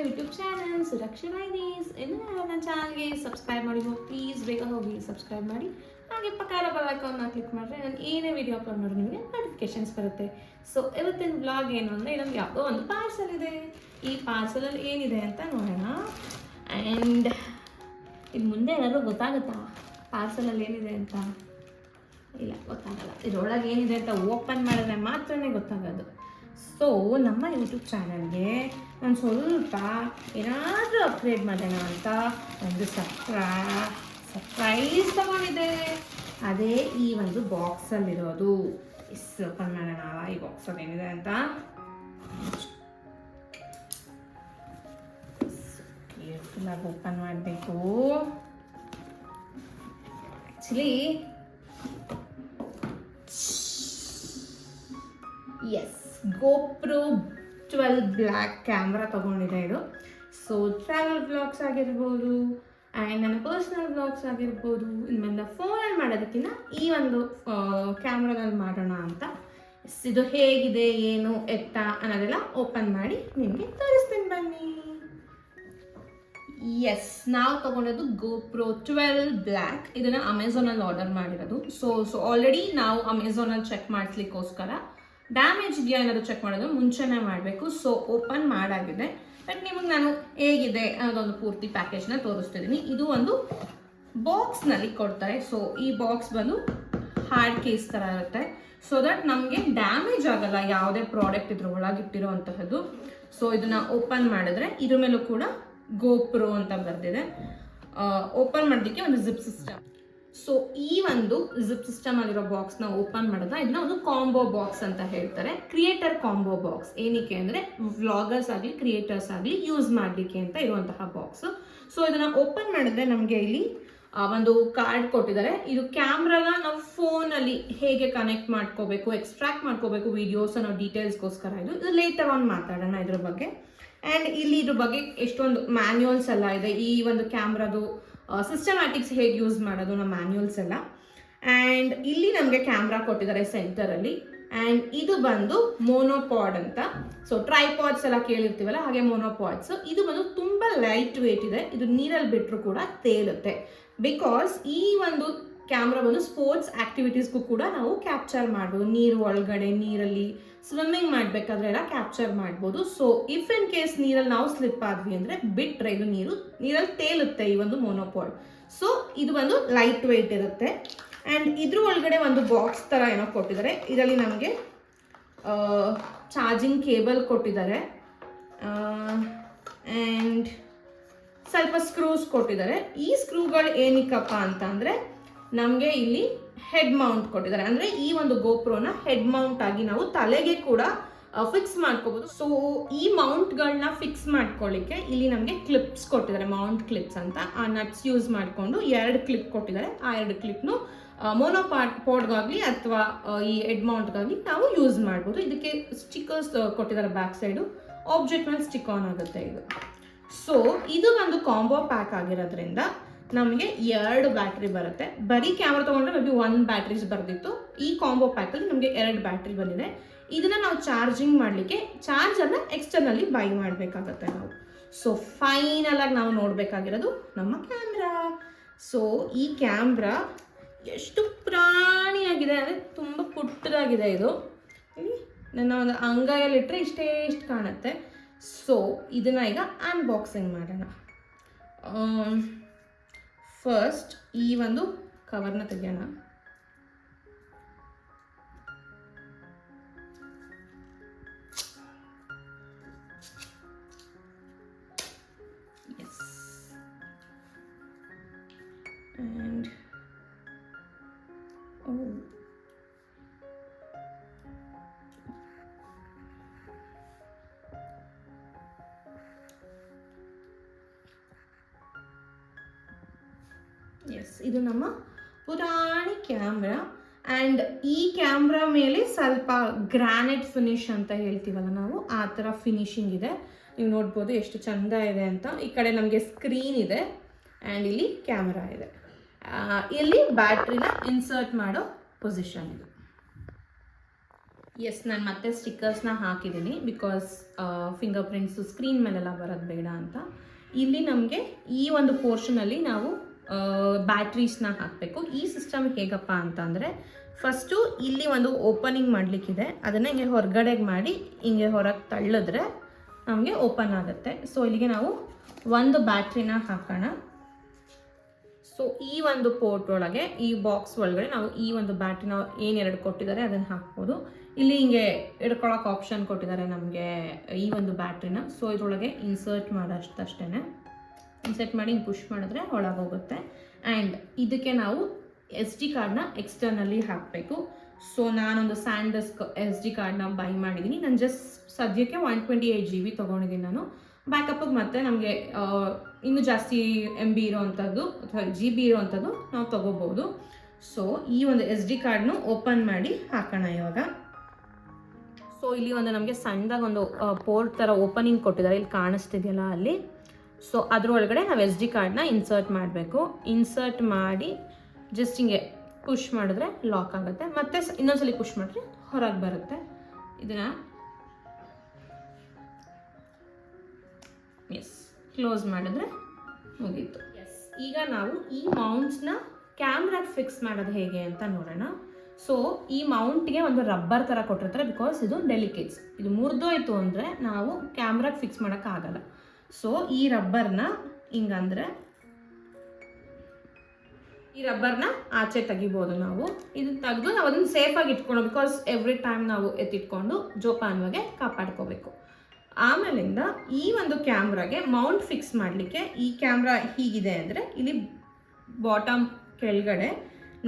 YouTube channel ಸುರಕ್ಷಾ diaries ಇನ್ನು ನನ್ನ ಚಾನಲ್ಗೆ ಸಬ್ಸ್ಕ್ರೈಬ್ ಮಾಡಿ. ಪ್ಲೀಸ್ ಬೇಗ ಹೋಗಿ ಸಬ್ಸ್ಕ್ರೈಬ್ ಮಾಡಿ. ಹಾಗೆ ಪಕಾರ ಬಲಕವನ್ನು ಕ್ಲಿಕ್ ಮಾಡಿದ್ರೆ ನಾನು ಏನೇ ವಿಡಿಯೋ ಅಪ್ಲೋಡ್ ಮಾಡಿದ್ರೆ ನಿಮಗೆ ನೋಟಿಫಿಕೇಶನ್ಸ್ ಬರುತ್ತೆ. ಸೊ ಇವತ್ತಿನ ಬ್ಲಾಗ್ ಏನು ಅಂದರೆ ನಮ್ಗೆ ಯಾವುದೋ ಒಂದು ಪಾರ್ಸಲ್ ಇದೆ. ಈ ಪಾರ್ಸಲಲ್ಲಿ ಏನಿದೆ ಅಂತ ನೋಡೋಣ. ಆ್ಯಂಡ್ ಇದು ಮುಂದೆ ಏನಾದರೂ ಗೊತ್ತಾಗುತ್ತಾ? ಪಾರ್ಸಲಲ್ಲಿ ಏನಿದೆ ಅಂತ? ಇಲ್ಲ, ಗೊತ್ತಾಗಲ್ಲ. ಇದರೊಳಗೆ ಏನಿದೆ ಅಂತ ಓಪನ್ ಮಾಡಿದ್ರೆ ಮಾತ್ರನೇ ಗೊತ್ತಾಗೋದು. ಸೊ ನಮ್ಮ ಯೂಟ್ಯೂಬ್ ಚಾನಲ್ಗೆ ನಾನು ಸ್ವಲ್ಪ ಏನಾದರೂ ಅಪ್ಗ್ರೇಡ್ ಮಾಡೋಣ ಅಂತ ಒಂದು ಸರ್ಪ್ರಾ ಸರ್ಪ್ರೈಸ್ ತಗೊಂಡಿದ್ದೆ. ಅದೇ ಈ ಒಂದು ಬಾಕ್ಸಲ್ಲಿರೋದು ಎಸ್ ಓಪನ್ ಮಾಡೋಣ ಈ ಬಾಕ್ಸಲ್ಲಿ ಏನಿದೆ ಅಂತ. ಕೇರ್ಫುಲ್ಲಾಗಿ ಓಪನ್ ಮಾಡಬೇಕು. Actually yes GoPro twelve black camera ತೊಗೊಂಡಿದೆ ಇದು. ಸೊ ಟ್ರಾವೆಲ್ ಬ್ಲಾಗ್ಸ್ ಆಗಿರ್ಬೋದು ಆ್ಯಂಡ್ ನನ್ನ ಪರ್ಸ್ನಲ್ ಬ್ಲಾಗ್ಸ್ ಆಗಿರ್ಬೋದು, ಇನ್ಮೇಲೆ ಫೋನಲ್ಲಿ ಮಾಡೋದಕ್ಕಿಂತ ಈ ಒಂದು ಕ್ಯಾಮ್ರಾದಲ್ಲಿ ಮಾಡೋಣ ಅಂತ. ಇದು ಹೇಗಿದೆ, ಏನು, ಎತ್ತ ಅನ್ನೋದೆಲ್ಲ ಓಪನ್ ಮಾಡಿ ನಿಮಗೆ ತೋರಿಸ್ತೀನಿ ಬನ್ನಿ. ಎಸ್ ನಾವು ತಗೊಂಡದ್ದು ಗೋಪ್ರೋ ಟ್ವೆಲ್ ಬ್ಲ್ಯಾಕ್ ಇದನ್ನು ಅಮೆಝಾನಲ್ಲಿ ಆರ್ಡರ್ ಮಾಡಿರೋದು. ಸೊ ಸೊ ಆಲ್ರೆಡಿ ನಾವು ಅಮೆಝಾನಲ್ಲಿ ಚೆಕ್ ಮಾಡಿಸ್ಲಿಕ್ಕೋಸ್ಕರ ಡ್ಯಾಮೇಜ್ ಇದೆಯಾ ಏನಾದ್ರು ಚೆಕ್ ಮಾಡೋದು ಮುಂಚೆನೇ ಮಾಡಬೇಕು. So open ಮಾಡಾಗಿದೆ. ಬಟ್ ನಿಮಗೆ ನಾನು ಹೇಗಿದೆ ಅನ್ನೋದೊಂದು ಪೂರ್ತಿ ಪ್ಯಾಕೇಜ್ನ ತೋರಿಸ್ತಿದ್ದೀನಿ ಇದು ಒಂದು ಬಾಕ್ಸ್ನಲ್ಲಿ ಕೊಡ್ತಾರೆ. ಸೊ ಈ ಬಾಕ್ಸ್ ಬಂದು ಹಾರ್ಡ್ ಕೇಸ್ ಥರ ಇರುತ್ತೆ. ಸೊ ದಟ್ ನಮಗೆ ಡ್ಯಾಮೇಜ್ ಆಗಲ್ಲ. ಯಾವುದೇ ಪ್ರಾಡಕ್ಟ್ ಇದ್ರ ಒಳಗಿಟ್ಟಿರೋ ಅಂತಹದ್ದು ಸೊ ಇದನ್ನ ಓಪನ್ ಮಾಡಿದ್ರೆ ಇದ್ರ ಮೇಲೂ ಕೂಡ ಗೋಪ್ರೋ ಅಂತ ಬರೆದಿದೆ. ಓಪನ್ ಮಾಡೋದಕ್ಕೆ ಒಂದು ಜಿಪ್ ಸಿಸ್ಟಮ್ ಸೊ ಈ ಒಂದು ಜಿಪ್ ಸಿಸ್ಟಮ್ ಆಗಿರೋ ಬಾಕ್ಸ್ನ ಓಪನ್ ಮಾಡಿದ್ರೆ ಇದನ್ನ ಒಂದು ಕಾಂಬೋ ಬಾಕ್ಸ್ ಅಂತ ಹೇಳ್ತಾರೆ. ಕ್ರಿಯೇಟರ್ ಕಾಂಬೋ ಬಾಕ್ಸ್ ಏನಕ್ಕೆ ಅಂದರೆ ವ್ಲಾಗರ್ಸ್ ಆಗಲಿ ಕ್ರಿಯೇಟರ್ಸ್ ಆಗಲಿ ಯೂಸ್ ಮಾಡಲಿಕ್ಕೆ ಅಂತ ಇರುವಂತಹ ಬಾಕ್ಸ್ ಸೊ ಇದನ್ನ ಓಪನ್ ಮಾಡಿದ್ರೆ ನಮಗೆ ಇಲ್ಲಿ ಒಂದು ಕಾರ್ಡ್ ಕೊಟ್ಟಿದ್ದಾರೆ. ಇದು ಕ್ಯಾಮ್ರಾನ ನಾವು ಫೋನಲ್ಲಿ ಹೇಗೆ ಕನೆಕ್ಟ್ ಮಾಡ್ಕೋಬೇಕು ಎಕ್ಸ್ಟ್ರಾಕ್ಟ್ ಮಾಡ್ಕೋಬೇಕು ವಿಡಿಯೋಸ್ ಅನ್ನೋ ಡೀಟೇಲ್ಸ್ಗೋಸ್ಕರ ಇದು. ಇದು ಲೇಟರ್ ಆನ್ ಮಾತಾಡೋಣ ಇದ್ರ ಬಗ್ಗೆ. ಆ್ಯಂಡ್ ಇಲ್ಲಿ ಇದ್ರ ಬಗ್ಗೆ ಎಷ್ಟೊಂದು ಮ್ಯಾನ್ಯುಯಲ್ಸ್ ಎಲ್ಲ ಇದೆ. ಈ ಒಂದು ಕ್ಯಾಮ್ರಾದು ಸಿಸ್ಟಮ್ಯಾಟಿಕ್ಸ್ ಹೇಗೆ ಯೂಸ್ ಮಾಡೋದು ನಮ್ಮ ಮ್ಯಾನ್ಯೂಲ್ಸ್ ಎಲ್ಲ. ಆ್ಯಂಡ್ ಇಲ್ಲಿ ನಮಗೆ ಕ್ಯಾಮ್ರಾ ಕೊಟ್ಟಿದ್ದಾರೆ ಸೆಂಟರಲ್ಲಿ ಆ್ಯಂಡ್ ಇದು ಬಂದು ಮೋನೋಪಾಡ್ ಅಂತ. ಸೊ ಟ್ರೈಪಾಡ್ಸ್ ಎಲ್ಲ ಕೇಳಿರ್ತೀವಲ್ಲ, ಹಾಗೆ ಮೋನೋಪಾಡ್ಸ್ ಇದು ಬಂದು ತುಂಬ ಲೈಟ್ ವೇಟ್ ಇದೆ. ಇದು ನೀರಲ್ಲಿ ಬಿಟ್ಟರು ಕೂಡ ತೇಲುತ್ತೆ. ಬಿಕಾಸ್ ಈ ಒಂದು ಕ್ಯಾಮ್ರಾ ಬಂದು ಸ್ಪೋರ್ಟ್ಸ್ ಆ್ಯಕ್ಟಿವಿಟೀಸ್ಗೂ ಕೂಡ ನಾವು ಕ್ಯಾಪ್ಚರ್ ಮಾಡ್ಬೋದು. ನೀರು ಒಳಗಡೆ, ನೀರಲ್ಲಿ ಸ್ವಿಮ್ಮಿಂಗ್ ಮಾಡಬೇಕಾದ್ರೆ ಎಲ್ಲ ಕ್ಯಾಪ್ಚರ್ ಮಾಡ್ಬೋದು. ಸೊ ಇಫ್ ಇನ್ ಕೇಸ್ ನೀರಲ್ಲಿ ನಾವು ಸ್ಲಿಪ್ ಆದ್ವಿ ಅಂದರೆ ಬಿಟ್ಟರೆ ಇದು ನೀರು, ನೀರಲ್ಲಿ ತೇಲುತ್ತೆ ಈ ಒಂದು ಮೋನೋಪಾಡ್ ಸೊ ಇದು ಒಂದು ಲೈಟ್ ವೆಯ್ಟ್ ಇರುತ್ತೆ. ಆ್ಯಂಡ್ ಇದ್ರ ಒಳಗಡೆ ಒಂದು ಬಾಕ್ಸ್ ಥರ ಏನೋ ಕೊಟ್ಟಿದ್ದಾರೆ. ಇದರಲ್ಲಿ ನಮಗೆ ಚಾರ್ಜಿಂಗ್ ಕೇಬಲ್ ಕೊಟ್ಟಿದ್ದಾರೆ. ಆ್ಯಂಡ್ ಸ್ವಲ್ಪ ಸ್ಕ್ರೂಸ್ ಕೊಟ್ಟಿದ್ದಾರೆ. ಈ ಸ್ಕ್ರೂಗಳು ಏನಕ್ಕಪ್ಪ ಅಂತ ಅಂದರೆ ನಮಗೆ ಇಲ್ಲಿ ಹೆಡ್ ಮೌಂಟ್ ಕೊಟ್ಟಿದ್ದಾರೆ. ಅಂದರೆ ಈ ಒಂದು ಗೋಪ್ರೋನ ಹೆಡ್ ಮೌಂಟ್ ಆಗಿ ನಾವು ತಲೆಗೆ ಕೂಡ ಫಿಕ್ಸ್ ಮಾಡ್ಕೋಬಹುದು ಸೊ ಈ ಮೌಂಟ್ಗಳನ್ನ ಫಿಕ್ಸ್ ಮಾಡ್ಕೊಳ್ಳಿಕ್ಕೆ ಇಲ್ಲಿ ನಮಗೆ ಕ್ಲಿಪ್ಸ್ ಕೊಟ್ಟಿದ್ದಾರೆ. ಮೌಂಟ್ ಕ್ಲಿಪ್ಸ್ ಅಂತ. ಆ ನಟ್ಸ್ ಯೂಸ್ ಮಾಡಿಕೊಂಡು ಎರಡು ಕ್ಲಿಪ್ ಕೊಟ್ಟಿದ್ದಾರೆ. ಆ ಎರಡು ಕ್ಲಿಪ್ನು ಮೋನೋಪಾಟ್ ಪೋಡ್ಗಾಗಲಿ ಅಥವಾ ಈ ಹೆಡ್ ಮೌಂಟ್ಗಾಗಲಿ ನಾವು ಯೂಸ್ ಮಾಡ್ಬೋದು. ಇದಕ್ಕೆ ಸ್ಟಿಕ್ಕರ್ಸ್ ಕೊಟ್ಟಿದ್ದಾರೆ ಬ್ಯಾಕ್ ಸೈಡು ಆಬ್ಜೆಕ್ಟ್ ಮೇಲೆ ಸ್ಟಿಕ್ ಆನ್ ಆಗುತ್ತೆ ಇದು. ಸೊ ಇದು ಒಂದು ಕಾಂಬೋ ಪ್ಯಾಕ್ ಆಗಿರೋದ್ರಿಂದ ನಮಗೆ ಎರಡು ಬ್ಯಾಟ್ರಿ ಬರುತ್ತೆ. ಬರೀ ಕ್ಯಾಮ್ರಾ ತೊಗೊಂಡ್ರೆ ಮೇ ಬಿ ಒನ್ ಬ್ಯಾಟ್ರೀಸ್ ಬರ್ದಿತ್ತು. ಈ ಕಾಂಬೋ ಪ್ಯಾಕಲ್ಲಿ ನಮಗೆ ಎರಡು ಬ್ಯಾಟ್ರಿ ಬಂದಿದೆ. ಇದನ್ನು ನಾವು ಚಾರ್ಜಿಂಗ್ ಮಾಡಲಿಕ್ಕೆ ಚಾರ್ಜನ್ನು ಎಕ್ಸ್ಟರ್ನಲ್ಲಿ ಬೈ ಮಾಡಬೇಕಾಗತ್ತೆ ನಾವು. ಸೊ ಫೈನಲ್ ಆಗಿ ನಾವು ನೋಡಬೇಕಾಗಿರೋದು ನಮ್ಮ ಕ್ಯಾಮ್ರಾ ಸೊ ಈ ಕ್ಯಾಮ್ರಾ ಎಷ್ಟು ಪ್ರಾಣಿಯಾಗಿದೆ ಅಂದರೆ ತುಂಬ ಪುಟ್ಟದಾಗಿದೆ ಇದು. ನನ್ನ ಒಂದು ಅಂಗೈಯಲ್ಲಿಟ್ಟರೆ ಇಷ್ಟೇ ಇಷ್ಟು ಕಾಣುತ್ತೆ. ಸೊ ಇದನ್ನು ಈಗ ಅನ್ಬಾಕ್ಸಿಂಗ್ ಮಾಡೋಣ. ಫಸ್ಟ್ ಈ ಒಂದು ಕವರ್ನ ತೆಗೆಯೋಣ ಎಸ್ ಇದು ನಮ್ಮ ಪುರಾಣಿ ಕ್ಯಾಮ್ರಾ ಆ್ಯಂಡ್ ಈ ಕ್ಯಾಮ್ರಾ ಮೇಲೆ ಸ್ವಲ್ಪ ಗ್ರಾನೈಟ್ ಫಿನಿಶ್ ಅಂತ ಹೇಳ್ತೀವಲ್ಲ ನಾವು, ಆ ಥರ ಫಿನಿಶಿಂಗ್ ಇದೆ. ನೀವು ನೋಡ್ಬೋದು ಎಷ್ಟು ಚಂದ ಇದೆ ಅಂತ. ಈ ಕಡೆ ನಮಗೆ ಸ್ಕ್ರೀನ್ ಇದೆ ಆ್ಯಂಡ್ ಇಲ್ಲಿ ಕ್ಯಾಮ್ರಾ ಇದೆ. ಇಲ್ಲಿ ಬ್ಯಾಟ್ರಿನ ಇನ್ಸರ್ಟ್ ಮಾಡೋ ಪೊಸಿಷನ್ ಇದು. ಎಸ್ ನಾನು ಮತ್ತೆ ಸ್ಟಿಕ್ಕರ್ಸ್ನ ಹಾಕಿದ್ದೀನಿ ಬಿಕಾಸ್ ಫಿಂಗರ್ ಪ್ರಿಂಟ್ಸು ಸ್ಕ್ರೀನ್ ಮೇಲೆಲ್ಲ ಬರೋದು ಬೇಡ ಅಂತ. ಇಲ್ಲಿ ನಮಗೆ ಈ ಒಂದು ಪೋರ್ಷನಲ್ಲಿ ನಾವು ಬ್ಯಾಟ್ರೀಸ್ನ ಹಾಕಬೇಕು. ಈ ಸಿಸ್ಟಮ್ ಹೇಗಪ್ಪ ಅಂತಂದರೆ ಫಸ್ಟು ಇಲ್ಲಿ ಒಂದು ಓಪನಿಂಗ್ ಮಾಡಲಿಕ್ಕಿದೆ. ಅದನ್ನು ಹಿಂಗೆ ಹೊರಗಡೆಗೆ ಮಾಡಿ ಹಿಂಗೆ ಹೊರಗೆ ತಳ್ಳಿದ್ರೆ ನಮಗೆ ಓಪನ್ ಆಗುತ್ತೆ. ಸೊ ಇಲ್ಲಿಗೆ ನಾವು ಒಂದು ಬ್ಯಾಟ್ರಿನ ಹಾಕೋಣ. ಸೊ ಈ ಒಂದು ಪೋರ್ಟ್ ಒಳಗೆ, ಈ ಬಾಕ್ಸ್ ಒಳಗಡೆ ನಾವು ಈ ಒಂದು ಬ್ಯಾಟ್ರಿನ ಎರಡು ಕೊಟ್ಟಿದ್ದಾರೆ ಅದನ್ನು ಹಾಕ್ಬೋದು. ಇಲ್ಲಿ ಹಿಂಗೆ ಇಡ್ಕೊಳಕ್ಕೆ ಆಪ್ಷನ್ ಕೊಟ್ಟಿದ್ದಾರೆ ನಮಗೆ ಈ ಒಂದು ಬ್ಯಾಟ್ರಿನ ಸೊ ಇದ್ರೊಳಗೆ ಇನ್ಸರ್ಟ್ ಮಾಡೋಷ್ಟಷ್ಟೇ ಇನ್ಸರ್ಟ್ ಮಾಡಿ ಪುಷ್ ಮಾಡಿದ್ರೆ ಒಳಗೋಗುತ್ತೆ. ಆ್ಯಂಡ್ ಇದಕ್ಕೆ ನಾವು ಎಸ್ ಡಿ ಕಾರ್ಡ್ನ ಎಕ್ಸ್ಟರ್ನಲ್ಲಿ ಹಾಕಬೇಕು. ಸೊ ನಾನೊಂದು ಸ್ಯಾಂಡಸ್ಕ್ ಎಸ್ ಡಿ ಕಾರ್ಡ್ನ ಬೈ ಮಾಡಿದ್ದೀನಿ ನಾನು ಜಸ್ಟ್ ಸದ್ಯಕ್ಕೆ one twenty eight G B ತೊಗೊಂಡಿದ್ದೀನಿ ನಾನು. ಬ್ಯಾಕಪ್ಪಿಗೆ ಮತ್ತೆ ನಮಗೆ ಇನ್ನೂ ಜಾಸ್ತಿ ಎಂ ಬಿ ಇರೋವಂಥದ್ದು ಅಥವಾ ಜಿ ಬಿ ಇರೋವಂಥದ್ದು ನಾವು ತೊಗೋಬೋದು. ಸೊ ಈ ಒಂದು ಎಸ್ ಡಿ ಕಾರ್ಡ್ನು ಓಪನ್ ಮಾಡಿ ಹಾಕೋಣ ಇವಾಗ. ಸೊ ಇಲ್ಲಿ ಒಂದು ನಮಗೆ ಸಣ್ಣದಾಗಿ ಒಂದು ಪೋರ್ಟ್ ಥರ ಓಪನಿಂಗ್ ಕೊಟ್ಟಿದ್ದಾರೆ. ಇಲ್ಲಿ ಕಾಣಿಸ್ತಿದೆಯಲ್ಲ ಅಲ್ಲಿ. ಸೊ ಅದರೊಳಗಡೆ ನಾವು ಎಸ್ ಡಿ ಕಾರ್ಡ್ನ ಇನ್ಸರ್ಟ್ ಮಾಡಬೇಕು. ಇನ್ಸರ್ಟ್ ಮಾಡಿ ಜಸ್ಟ್ ಹಿಂಗೆ ಪುಷ್ ಮಾಡಿದ್ರೆ ಲಾಕ್ ಆಗುತ್ತೆ. ಮತ್ತೆ ಇನ್ನೊಂದ್ಸಲಿ ಪುಷ್ ಮಾಡಿದ್ರೆ ಹೊರಗೆ ಬರುತ್ತೆ. ಇದನ್ನ ಎಸ್ ಕ್ಲೋಸ್ ಮಾಡಿದ್ರೆ ಮುಗೀತು. ಎಸ್ ಈಗ ನಾವು ಈ ಮೌಂಟ್ಸ್ನ ಕ್ಯಾಮ್ರಾಗ ಫಿಕ್ಸ್ ಮಾಡೋದು ಹೇಗೆ ಅಂತ ನೋಡೋಣ. ಸೊ ಈ ಮೌಂಟ್ಗೆ ಒಂದು ರಬ್ಬರ್ ಥರ ಕೊಟ್ಟಿರ್ತಾರೆ ಬಿಕಾಸ್ ಇದು ಡೆಲಿಕೇಟ್ಸ್ ಇದು ಮುರಿದೋಯ್ತು ಅಂದರೆ ನಾವು ಕ್ಯಾಮ್ರಾಗೆ ಫಿಕ್ಸ್ ಮಾಡೋಕ್ಕಾಗಲ್ಲ ಸೊ ಈ ರಬ್ಬರ್ನ ಹಿಂಗಂದ್ರೆ ಈ ರಬ್ಬರ್ನ ಆಚೆ ತೆಗಿಬೋದು ನಾವು. ಇದನ್ನ ತೆಗೆದು ನಾವು ಅದನ್ನ ಸೇಫಾಗಿ ಇಟ್ಕೊಂಡು ಬಿಕಾಸ್ ಎವ್ರಿ ಟೈಮ್ ನಾವು ಎತ್ತಿಟ್ಕೊಂಡು ಜೋಪಾನವಾಗಿ ಕಾಪಾಡ್ಕೋಬೇಕು. ಆಮೇಲಿಂದ ಈ ಒಂದು ಕ್ಯಾಮ್ರಾಗೆ ಮೌಂಟ್ ಫಿಕ್ಸ್ ಮಾಡಲಿಕ್ಕೆ ಈ ಕ್ಯಾಮ್ರಾ ಹೀಗಿದೆ ಅಂದರೆ ಇಲ್ಲಿ ಬಾಟಮ್ ಕೆಳಗಡೆ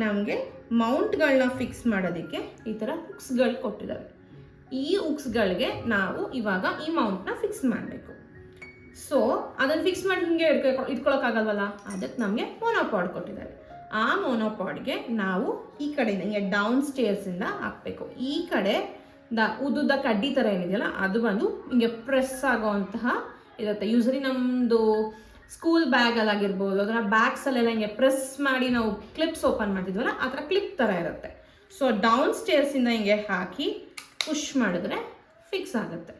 ನಮಗೆ ಮೌಂಟ್ಗಳನ್ನ ಫಿಕ್ಸ್ ಮಾಡೋದಕ್ಕೆ ಈ ಥರ ಹುಕ್ಸ್ಗಳು ಕೊಟ್ಟಿದ್ದಾರೆ ಈ ಹುಕ್ಸ್ಗಳಿಗೆ ನಾವು ಇವಾಗ ಈ ಮೌಂಟ್ನ ಫಿಕ್ಸ್ ಮಾಡಬೇಕು. ಸೊ ಅದನ್ನು ಫಿಕ್ಸ್ ಮಾಡಿ ಹಿಂಗೆ ಇಟ್ಕೊ ಇಟ್ಕೊಳಕ್ಕಾಗಲ್ವಲ್ಲ? ಅದಕ್ಕೆ ನಮಗೆ ಮೊನೋಪಾಡ್ ಕೊಟ್ಟಿದ್ದಾರೆ. ಆ ಮೊನೋಪಾಡ್ಗೆ ನಾವು ಈ ಕಡೆಯಿಂದ ಹಿಂಗೆ ಡೌನ್ ಸ್ಟೇರ್ಸಿಂದ ಹಾಕಬೇಕು. ಈ ಕಡೆ ದ ಉದ್ದುದ್ದ ಕಡ್ಡಿ ಥರ ಏನಿದೆಯಲ್ಲ, ಅದು ಬಂದು ಹಿಂಗೆ ಪ್ರೆಸ್ ಆಗೋವಂತಹ ಇರುತ್ತೆ. ಯೂಸಲಿ ನಮ್ಮದು ಸ್ಕೂಲ್ ಬ್ಯಾಗಲ್ಲಾಗಿರ್ಬೋದು ಅದರ ಬ್ಯಾಗ್ಸಲ್ಲೆಲ್ಲ ಹಿಂಗೆ ಪ್ರೆಸ್ ಮಾಡಿ ನಾವು ಕ್ಲಿಪ್ಸ್ ಓಪನ್ ಮಾಡ್ತಿದ್ವಲ್ಲ, ಆ ಥರ ಕ್ಲಿಪ್ ಥರ ಇರುತ್ತೆ. ಸೊ ಡೌನ್ ಸ್ಟೇರ್ಸಿಂದ ಹಿಂಗೆ ಹಾಕಿ ಪುಷ್ ಮಾಡಿದ್ರೆ ಫಿಕ್ಸ್ ಆಗುತ್ತೆ.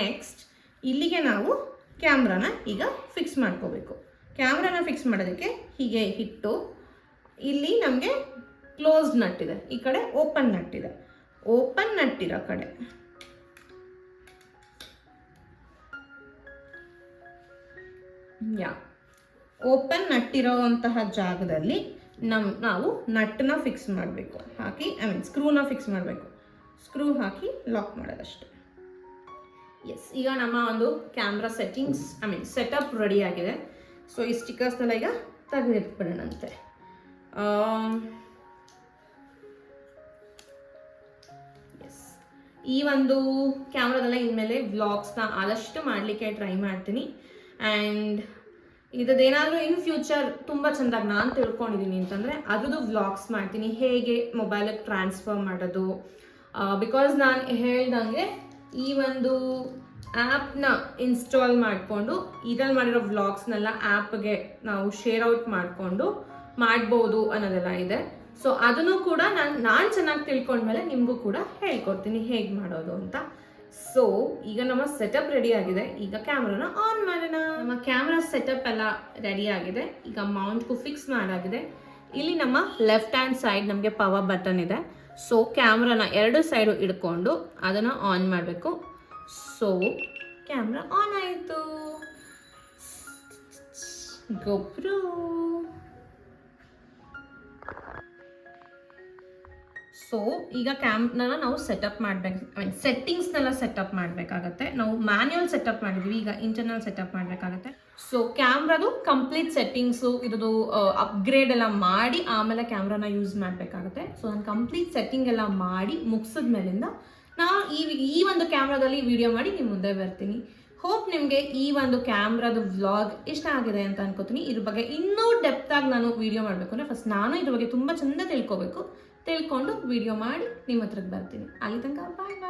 ನೆಕ್ಸ್ಟ್ ಇಲ್ಲಿಗೆ ನಾವು ಕ್ಯಾಮ್ರಾನ ಈಗ ಫಿಕ್ಸ್ ಮಾಡ್ಕೋಬೇಕು. ಕ್ಯಾಮ್ರಾನ ಫಿಕ್ಸ್ ಮಾಡೋದಕ್ಕೆ ಹೀಗೆ ಹಿಟ್ಟು ಇಲ್ಲಿ ನಮಗೆ ಕ್ಲೋಸ್ ಇದೆ. ಈ ಕಡೆ ಓಪನ್ ನಟ್ ಇದೆ. ಓಪನ್ ನಟ್ ಇರೋ ಕಡೆ. ಯಾ ಓಪನ್ ನಟ್ಟಿರೋವಂತಹ ಜಾಗದಲ್ಲಿ ನಮ್, ನಾವು ನಟ್ಟನ್ನ ಫಿಕ್ಸ್ ಮಾಡಬೇಕು. ಹಾಕಿ ಐ ಮೀನ್ ಸ್ಕ್ರೂನ ಫಿಕ್ಸ್ ಮಾಡಬೇಕು. ಸ್ಕ್ರೂ ಹಾಕಿ ಲಾಕ್ ಮಾಡೋದಷ್ಟೇ. ಎಸ್ ಈಗ ನಮ್ಮ ಒಂದು camera settings I mean setup ready ಆಗಿದೆ. ಸೊ ಈ ಸ್ಟಿಕ್ಕರ್ಸ್ನೆಲ್ಲ ಈಗ ತೆಗೆದಿಟ್ಬಿಡೋಣಂತೆ. ಎಸ್ ಈ ಒಂದು ಕ್ಯಾಮ್ರಾದೆಲ್ಲ ಇನ್ಮೇಲೆ ವ್ಲಾಗ್ಸ್ನ ಆದಷ್ಟು ಮಾಡಲಿಕ್ಕೆ ಟ್ರೈ ಮಾಡ್ತೀನಿ. ಆ್ಯಂಡ್ ಇದೇನಾದರೂ ಇನ್ ಫ್ಯೂಚರ್ ತುಂಬ ಚೆಂದಾಗಿ ನಾನು ತಿಳ್ಕೊಂಡಿದ್ದೀನಿ ಅಂತಂದರೆ ಅದ್ರದ್ದು ವ್ಲಾಗ್ಸ್ ಮಾಡ್ತೀನಿ. ಹೇಗೆ ಮೊಬೈಲಿಗೆ ಟ್ರಾನ್ಸ್ಫರ್ ಮಾಡೋದು? ಬಿಕಾಸ್ ನಾನು ಹೇಳ್ದಂಗೆ ಈ ಒಂದು ಆ್ಯಪ್ನ ಇನ್ಸ್ಟಾಲ್ ಮಾಡಿಕೊಂಡು ಇದ್ರಲ್ಲಿ ಮಾಡಿರೋ ವ್ಲಾಗ್ಸ್ನೆಲ್ಲ ಆ್ಯಪ್ಗೆ ನಾವು ಶೇರ್ ಔಟ್ ಮಾಡಿಕೊಂಡು ಮಾಡ್ಬೋದು ಅನ್ನೋದೆಲ್ಲ ಇದೆ. ಸೊ ಅದನ್ನು ಕೂಡ ನಾನು ನಾನು ಚೆನ್ನಾಗಿ ತಿಳ್ಕೊಂಡ್ಮೇಲೆ ನಿಮಗೂ ಕೂಡ ಹೇಳ್ಕೊಡ್ತೀನಿ ಹೇಗೆ ಮಾಡೋದು ಅಂತ. ಸೊ ಈಗ ನಮ್ಮ ಸೆಟಪ್ ರೆಡಿ ಆಗಿದೆ. ಈಗ ಕ್ಯಾಮ್ರಾನ ಆನ್ ಮಾಡೋಣ. ನಮ್ಮ ಕ್ಯಾಮ್ರಾ ಸೆಟಪ್ ಎಲ್ಲ ರೆಡಿ ಆಗಿದೆ. ಈಗ ಮೌಂಟ್ಗೂ ಫಿಕ್ಸ್ ಮಾಡಾಗಿದೆ. ಇಲ್ಲಿ ನಮ್ಮ ಲೆಫ್ಟ್ ಹ್ಯಾಂಡ್ ಸೈಡ್ ನಮಗೆ ಪವರ್ ಬಟನ್ ಇದೆ. ಸೊ ಕ್ಯಾಮ್ರಾನ ಎರಡು ಸೈಡು ಇಡ್ಕೊಂಡು ಅದನ್ನು ಆನ್ ಮಾಡಬೇಕು. ಸೊ ಕ್ಯಾಮ್ರಾ ಆನ್ ಆಯಿತು. ಗೊಬ್ರು ಸೊ ಈಗ ಕ್ಯಾಂಪ್ನೆಲ್ಲ ನಾವು ಸೆಟಪ್ ಮಾಡ್ಬೇಕು. ಐ ಮೀನ್ ಸೆಟ್ಟಿಂಗ್ಸ್ನೆಲ್ಲ ಸೆಟಪ್ ಮಾಡಬೇಕಾಗತ್ತೆ. ನಾವು ಮ್ಯಾನ್ಯುವಲ್ ಸೆಟಪ್ ಮಾಡಿದ್ವಿ, ಈಗ ಇಂಟರ್ನಲ್ ಸೆಟಪ್ ಮಾಡಬೇಕಾಗತ್ತೆ. ಸೊ ಕ್ಯಾಮ್ರಾದು ಕಂಪ್ಲೀಟ್ ಸೆಟ್ಟಿಂಗ್ಸು ಇರೋದು ಅಪ್ಗ್ರೇಡ್ ಎಲ್ಲ ಮಾಡಿ ಆಮೇಲೆ ಕ್ಯಾಮ್ರಾನ ಯೂಸ್ ಮಾಡಬೇಕಾಗುತ್ತೆ. ಸೊ ನಾನು ಕಂಪ್ಲೀಟ್ ಸೆಟ್ಟಿಂಗ್ ಎಲ್ಲ ಮಾಡಿ ಮುಗಿಸಿದ ಮೇಲಿಂದ ನಾನು ಈ ಈ ಒಂದು ಕ್ಯಾಮ್ರಾದಲ್ಲಿ ವಿಡಿಯೋ ಮಾಡಿ ನಿಮ್ಮ ಮುಂದೆ ಬರ್ತೀನಿ. ಹೋಪ್ ನಿಮಗೆ ಈ ಒಂದು ಕ್ಯಾಮ್ರಾದ ವ್ಲಾಗ್ ಇಷ್ಟ ಆಗಿದೆ ಅಂತ ಅನ್ಕೋತೀನಿ. ಇದ್ರ ಬಗ್ಗೆ ಇನ್ನೂ ಡೆಪ್ತಾಗಿ ನಾನು ವಿಡಿಯೋ ಮಾಡಬೇಕು ಅಂದರೆ ಫಸ್ಟ್ ನಾನು ಇದ್ರ ಬಗ್ಗೆ ತುಂಬ ಚೆಂದ ತಿಳ್ಕೊಬೇಕು. ತಿಳ್ಕೊಂಡು ವಿಡಿಯೋ ಮಾಡಿ ನಿಮ್ಮ ಹತ್ರಕ್ಕೆ ಬರ್ತೀನಿ. ಅಲ್ಲಿ ತನಕ ಬಾಯ್ ಬಾಯ್